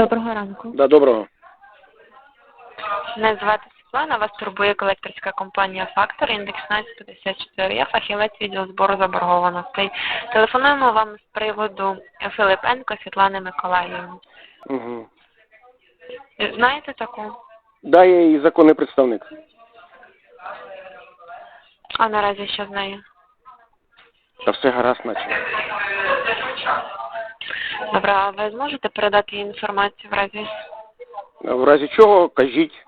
Доброго ранку. Да, доброго. Мене звати Світлана, вас турбує колекторська компанія Фактор, індекс 1954. Я фахівець відділу збору заборгованостей. Телефонуємо вам з приводу Филипенко Світлани Миколаївни. Угу. Знаєте таку? Да, я її законний представник. А наразі що з нею? Та все гаразд, наче. Добре, а ви зможете передати їй інформацію в разі? В разі чого, кажіть.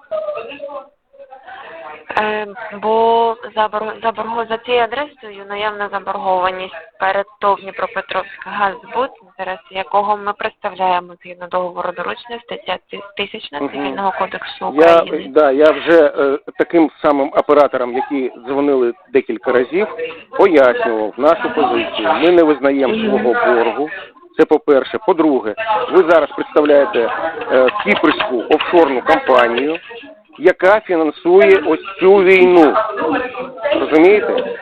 Е, бо забор... заборго... за цією адресою наявна заборгованість перед ТОВ Дніпропетровська Газбуд, інтереси якого ми представляємо згідно договору доручення стаття 1000 Мгм. Цивільного кодексу Я, да, я вже е, таким самим операторам, які дзвонили декілька разів, пояснював нашу позицію. Ми не визнаємо свого боргу. Це по-перше. По-друге, ви зараз представляєте е, кіпрську офшорну компанію, яка фінансує ось цю війну. Розумієте?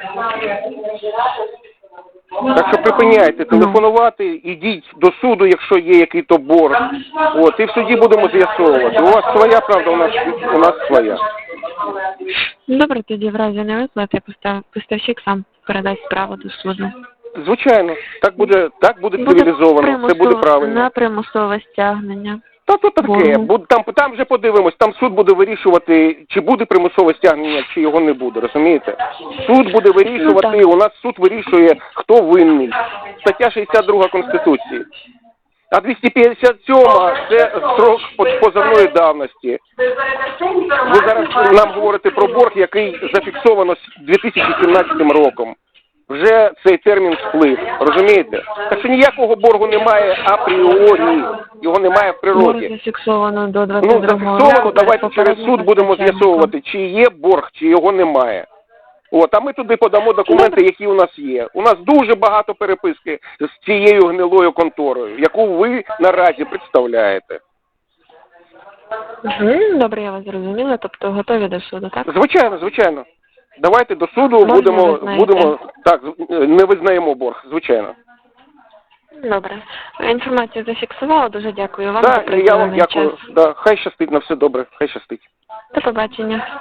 Так що припиняйте телефонувати, ідіть до суду, якщо є який то борг. От, і в суді будемо з'ясовувати. У вас своя правда, у нас у нас своя. Добре, тоді в разі невиплати постав... поставщик сам передасть справу до суду. Звичайно, так буде, так буде цивілізовано, це буде правильно. На примусове стягнення. Та то таке, бу- там, там вже подивимось, там суд буде вирішувати, чи буде примусове стягнення, чи його не буде, розумієте? Суд буде вирішувати, Ну, так. у нас суд вирішує, хто винний. Стаття 62 Конституції. А 257 це строк по- позовної давності. Ви зараз нам говорите про борг, який зафіксовано з 2017 роком. Вже цей термін сплив, розумієте? Так що ніякого боргу немає апріорі, його немає в Борг природі. зафіксовано до Ну, зафіксовано, давайте через суд будемо з'ясовувати, чи є борг, чи його немає. От, а ми туди подамо документи, які у нас є. У нас дуже багато переписки з цією гнилою конторою, яку ви наразі представляєте. Добре, я вас зрозуміла, тобто готові до суду, так? Звичайно, звичайно. Давайте до суду Можна будемо, визнаєте? будемо так, не визнаємо борг, звичайно. Добре. Інформацію зафіксувала, дуже дякую вам за Так, і я вам приділений дякую. час. Да, хай щастить на все добре, хай щастить. До побачення.